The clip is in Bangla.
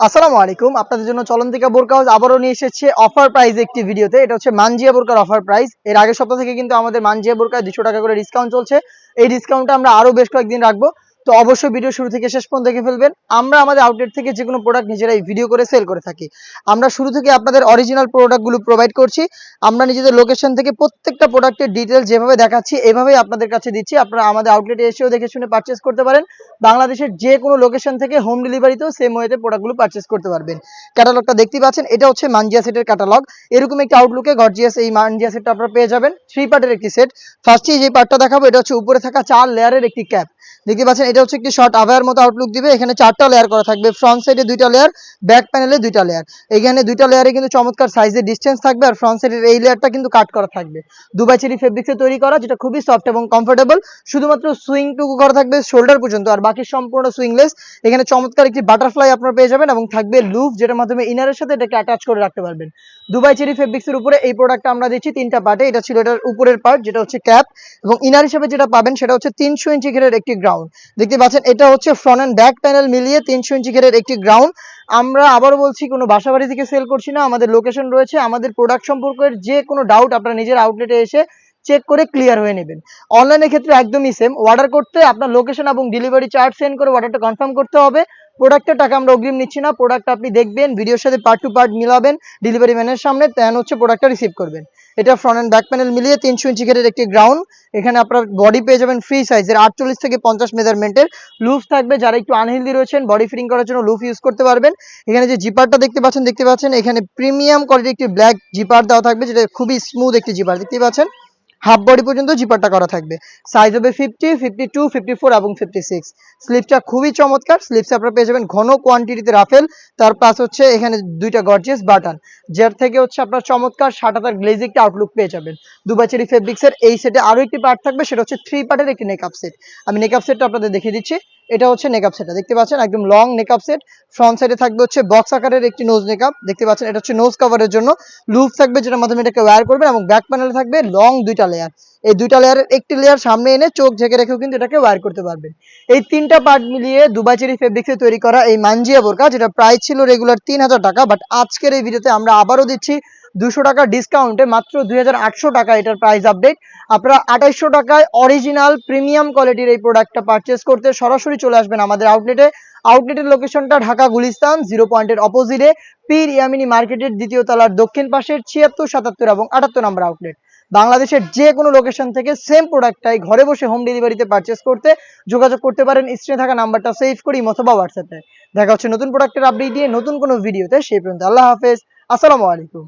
আসসালামু আলাইকুম। আপনাদের জন্য চলন্তিকা বোরকা হাউস আবারও নিয়ে এসেছে অফার প্রাইস একটি ভিডিওতে। এটা হচ্ছে মানজিয়া বোরকার অফার প্রাইস। এর আগের সপ্তাহ থেকে কিন্তু আমাদের মানজিয়া বোরকায় দুশো টাকা করে ডিসকাউন্ট চলছে। এই ডিসকাউন্টটা আমরা আরও বেশ কয়েকদিন রাখব। তো অবশ্যই ভিডিও শুরু থেকে শেষ পর্যন্ত দেখে ফেলবেন। আমরা আমাদের আউটলেট থেকে যে কোনো প্রোডাক্ট নিজেরাই ভিডিও করে সেল করে থাকি। আমরা শুরু থেকে আপনাদের অরিজিনাল প্রোডাক্টগুলো প্রোভাইড করছি। আমরা নিজেদের লোকেশন থেকে প্রত্যেকটা প্রোডাক্টের ডিটেল যেভাবে দেখাচ্ছি, এভাবেই আপনাদের কাছে দিচ্ছি। আপনারা আমাদের আউটলেটে এসেও দেখে শুনে পারচেস করতে পারেন। বাংলাদেশের যে কোনো লোকেশন থেকে হোম ডেলিভারিতেও সেম ওয়েতে প্রোডাক্টগুলো পারচেস করতে পারবেন। ক্যাটালগটা দেখতে পাচ্ছেন, এটা হচ্ছে মানজিয়া সেটের ক্যাটালগ এরকম একটি আউটলুকে গর্জিয়াস এই মানজিয়া সেটটা আপনারা পেয়ে যাবেন। থ্রি পার্টের একটি সেট ফার্স্টে যে পার্টটা দেখাবো, এটা হচ্ছে উপরে থাকা চার লেয়ারের একটি ক্যাপ দেখতে পাচ্ছেন, এটা হচ্ছে একটি শর্ট আভায়ার মতো আউটলুক দিবে। এখানে চারটা লেয়ার করা থাকবে। ফ্রন্ট সাইডে দুইটা লেয়ার ব্যাক প্যানেলে দুইটা লেয়ার এখানে দুইটা লেয়ারে কিন্তু চমৎকার সাইজের ডিস্টেন্স থাকবে আর ফ্রন্ট সাইডের এই লেয়ারটা কিন্তু কাট করা থাকবে। দুবাই চেরি ফেব্রিক্সে তৈরি করা, যেটা খুবই সফট এবং কমফোর্টেবল শুধুমাত্র সুইংটুকু করা থাকবে শোল্ডার পর্যন্ত আর বাকি সম্পূর্ণ সুইংলেস এখানে চমৎকার একটি বাটারফ্লাই আপনারা পেয়ে যাবেন এবং থাকবে লুপ যেটার মাধ্যমে ইনারের সাথে এটাকে অ্যাটাচ করে রাখতে পারবেন। দুবাই চেরি ফেব্রিক্সের উপরে এই প্রোডাক্টটা আমরা দিচ্ছি তিনটা পার্টে এটা ছিল এটার উপরের পার্ট যেটা হচ্ছে ক্যাপ এবং ইনার হিসেবে যেটা পাবেন সেটা হচ্ছে তিনশো ইঞ্চি ঘেরের একটি গ্রাউন্ড দেখতে পাচ্ছেন, এটা হচ্ছে ফ্রন্ট অ্যান্ড ব্যাক প্যানেল মিলিয়ে তিনশো ইঞ্চি ঘেরের একটি গ্রাউন্ড আমরা আবারও বলছি, কোনো বাসাবাড়ি থেকে সেল করছি না, আমাদের লোকেশন রয়েছে, আমাদের প্রোডাক্ট সম্পর্কের যে কোনো ডাউট আপনারা নিজের আউটলেটে এসে চেক করে ক্লিয়ার হয়ে নেবেন। অনলাইনের ক্ষেত্রে একদমই সেম অর্ডার করতে আপনার লোকেশন এবং ডেলিভারি চার্জ সেন্ড করে অর্ডারটা কনফার্ম করতে হবে। প্রোডাক্টের টাকা আমরা অগ্রিম নিচ্ছি না। প্রোডাক্ট আপনি দেখবেন ভিডিওর সাথে পার্ট টু পার্ট মিলাবেন ডেলিভারি ম্যানের সামনে দেন হচ্ছে প্রোডাক্টটা রিসিভ করবেন। এটা ফ্রন্ট অ্যান্ড ব্যাক প্যানেল মিলিয়ে তিনশো ইঞ্চি ঘেরের একটি গ্রাউন্ড এখানে আপনার বডি পেয়ে যাবেন ফ্রি সাইজের আটচল্লিশ থেকে পঞ্চাশ মেজারমেন্টের লুফ থাকবে, যারা একটু আনহেলদি রয়েছেন বডি ফিটিং করার জন্য লুফ ইউজ করতে পারবেন। এখানে যে জিপারটা দেখতে পাচ্ছেন দেখতে পাচ্ছেন, এখানে প্রিমিয়াম কোয়ালিটি একটি ব্ল্যাক জিপার দেওয়া থাকবে, যেটা খুবই স্মুথ একটি জিপার দেখতে পাচ্ছেন? হাফ বডি পর্যন্ত জিপারটা করা থাকবে। সাইজ হবে fifty fifty two fifty four এবং ফিফটি সিক্স স্লিপটা খুবই চমৎকার। স্লিপস আপনারা পেয়ে যাবেন ঘন কোয়ান্টিটিতে রাফেল। তার প্লাস হচ্ছে এখানে দুইটা গর্জিয়াস বাটন যার থেকে হচ্ছে আপনার চমৎকার সাটাতার গ্লেজিকটা আউটলুক পেয়ে যাবেন। দুবাচেরি ফেব্রিক্সের এই সেটে আরও একটি পার্ট থাকবে, সেটা হচ্ছে থ্রি পার্টের একটি নেকআপ সেট আমি নেকআপ সেটটা আপনাদের দেখিয়ে দিচ্ছি। এটা হচ্ছে নেকআপ সেটটা দেখতে পাচ্ছেন? একদম লং নেকআপ সেট ফ্রন্ট সাইডে থাকবে হচ্ছে বক্স আকারের একটি নোজ নেকআপ দেখতে পাচ্ছেন? এটা হচ্ছে নোজ কভারের জন্য। লুপ থাকবে যেটার মাধ্যমে এটাকে ওয়্যার করবেন এবং ব্যাক প্যানেলে থাকবে লং দুইটা লেয়ার এই দুইটা লেয়ারের একটি লেয়ার সামনে এনে চোখ ঝেঁকে রেখেও কিন্তু এটাকে ওয়্যার করতে পারবেন। এই তিনটা পার্ট মিলিয়ে দুবাই চেরি ফেব্রিক্সে তৈরি করা এই মানজিয়া বোরকা, যেটা প্রাইস ছিল রেগুলার তিন হাজার টাকা বাট আজকের এই ভিডিওতে আমরা আবারও দিচ্ছি দুশো টাকা ডিসকাউন্টে মাত্র দুই হাজার আটশো টাকা এটার প্রাইস আপডেট আপনারা আঠাইশশো টাকায় অরিজিনাল প্রিমিয়াম কোয়ালিটির এই প্রোডাক্টটা পারচেস করতে সরাসরি চলে আসবেন আমাদের আউটলেটে আউটলেটের লোকেশনটা ঢাকা গুলিস্তান জিরো পয়েন্টের অপোজিটে পীর ইয়ামিনী মার্কেটের দ্বিতীয় তলার দক্ষিণ পাশের ছিয়াত্তর, সাতাত্তর এবং আটাত্তর নম্বর আউটলেট বাংলাদেশের যে কোনো লোকেশন থেকে সেম প্রোডাক্টটাই ঘরে বসে হোম ডেলিভারিতে পারচেস করতে যোগাযোগ করতে পারেন। স্ক্রিনে থাকা নাম্বারটা সেভ করি অথবা হোয়াটসঅ্যাপে দেখা হচ্ছে নতুন প্রোডাক্টের আপডেট দিয়ে নতুন কোনো ভিডিওতে সেই পর্যন্ত আল্লাহ হাফেজ। আসসালামু আলাইকুম।